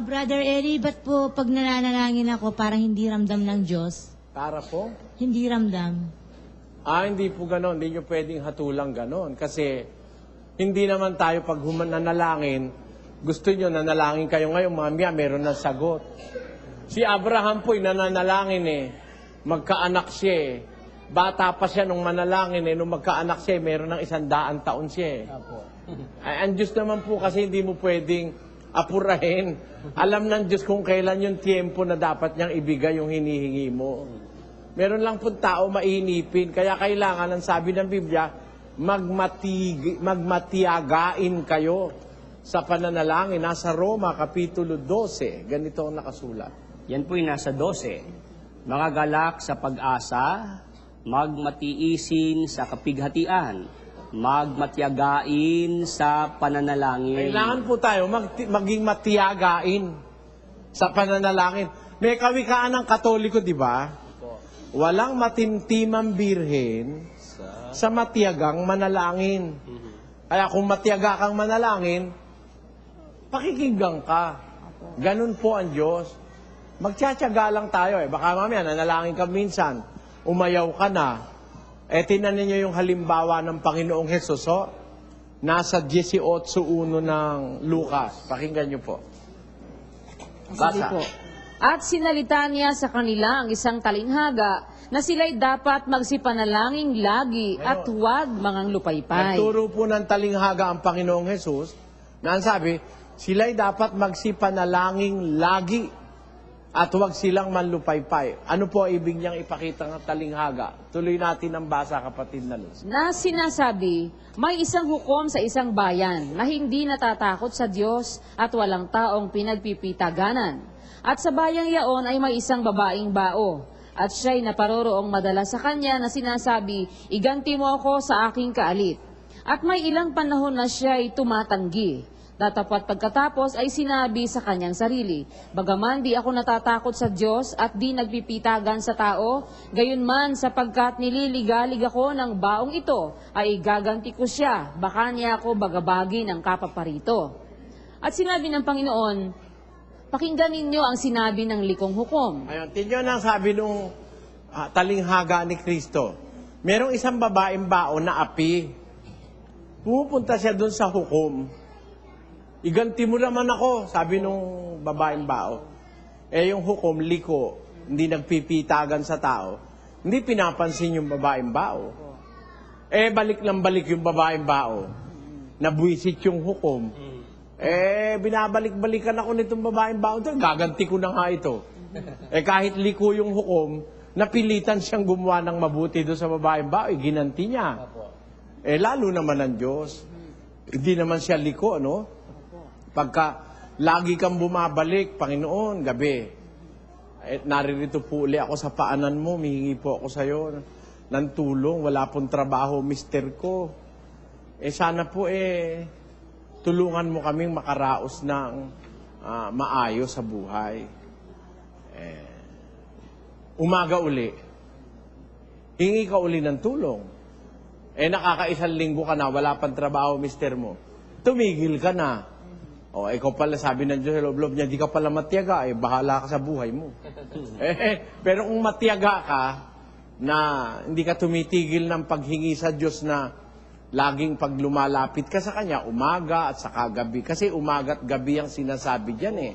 Ah, Brother Eri, ba't po pag nananalangin ako parang hindi ramdam ng Diyos? Para po? Hindi ramdam. Ah, hindi po ganon. Hindi nyo pwedeng hatulang ganon. Kasi hindi naman tayo pag human nanalangin, gusto nyo nanalangin kayo ngayon, mamaya meron ng sagot. Si Abraham po'y nananalangin eh. Magkaanak siya eh. Bata pa siya nung manalangin eh. Nung magkaanak siya eh, meron ng isang daan taon siya eh. Ay, ang Diyos naman po kasi hindi mo pwedeng apurahin. Alam ng Diyos kung kailan yung tiempo na dapat niyang ibigay yung hinihingi mo. Meron lang po tao mainipin. Kaya kailangan, ang sabi ng Biblia, magmatig, magmatiagain kayo sa pananalangin. Nasa Roma, Kapitulo 12. Ganito ang nakasulat. Yan po'y nasa 12. Mga galak sa pag-asa, magmatiisin sa kapighatian, magmatiagain sa pananalangin. Kailangan po tayo mag, maging matiyagain sa pananalangin. May kawikaan ng katoliko, di ba? Walang matimtimang birhen sa matiyagang manalangin. Kaya kung matiyaga kang manalangin, pakikinggan ka. Ganun po ang Diyos. Magtsatsaga lang tayo eh. Baka mamaya nanalangin ka minsan, umayaw ka na. Eh, tinan ninyo yung halimbawa ng Panginoong Hesus, oh. Nasa 18.1 ng Lucas. Pakinggan nyo po. Sige Basa. po. At sinalita niya sa kanila ang isang talinghaga na sila'y dapat magsipanalangin lagi at huwag mangang lupaypay. Nagturo po ng talinghaga ang Panginoong Hesus na ang sabi, sila'y dapat magsipanalangin lagi at huwag silang manlupaypay. Ano po ibig niyang ipakita ng talinghaga? Tuloy natin ang basa, kapatid na Luz. Na sinasabi, may isang hukom sa isang bayan na hindi natatakot sa Diyos at walang taong pinagpipitaganan. At sa bayang yaon ay may isang babaeng bao. At siya'y naparoroong madala sa kanya na sinasabi, iganti mo ako sa aking kaalit. At may ilang panahon na siya'y tumatanggi. Datapat pagkatapos ay sinabi sa kanyang sarili, Bagaman di ako natatakot sa Diyos at di nagpipitagan sa tao, gayon man sapagkat nililigalig ako ng baong ito, ay gaganti ko siya, baka niya ako bagabagi ng kapaparito. At sinabi ng Panginoon, Pakinggan ninyo ang sinabi ng likong hukom. Ayun, tingnan ang sabi nung ah, talinghaga ni Kristo. Merong isang babaeng baon na api. Pumupunta siya doon sa hukom. Iganti mo naman ako, sabi nung babaeng bao. Eh yung hukom, liko, hindi nagpipitagan sa tao. Hindi pinapansin yung babaeng bao. Eh balik ng balik yung babaeng bao. Nabwisit yung hukom. Eh, binabalik-balikan ako nitong babaeng bao. Gaganti ko na nga ito. eh kahit liko yung hukom, napilitan siyang gumawa ng mabuti doon sa babaeng bao. Eh, ginanti niya. Eh, lalo naman ang Diyos. Hindi naman siya liko, no? Pagka lagi kang bumabalik, Panginoon, gabi, eh, naririto po uli ako sa paanan mo, mihingi po ako sa iyo ng tulong, wala pong trabaho, mister ko. Eh, sana po eh, tulungan mo kaming makaraos ng ah, maayos sa buhay. Eh, umaga uli, hingi ka uli ng tulong. Eh, nakakaisang linggo ka na, wala pang trabaho, mister mo. Tumigil ka na. O, ikaw pala, sabi ng Diyos, sa loob-loob niya, di ka pala matiyaga, eh, bahala ka sa buhay mo. eh, pero kung matiyaga ka, na hindi ka tumitigil ng paghingi sa Diyos na laging pag lumalapit ka sa Kanya, umaga at saka gabi. Kasi umaga at gabi ang sinasabi diyan eh.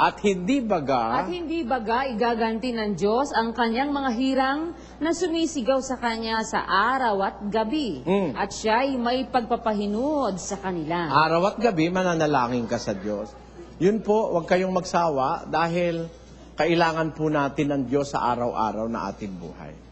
At hindi baga, At hindi baga igaganti ng Diyos ang kanyang mga hirang na sumisigaw sa kanya sa araw at gabi. Mm. At siya'y may pagpapahinood sa kanila. araw at gabi, mananalangin ka sa Diyos. Yun po, huwag kayong magsawa dahil kailangan po natin ng Diyos sa araw-araw na ating buhay.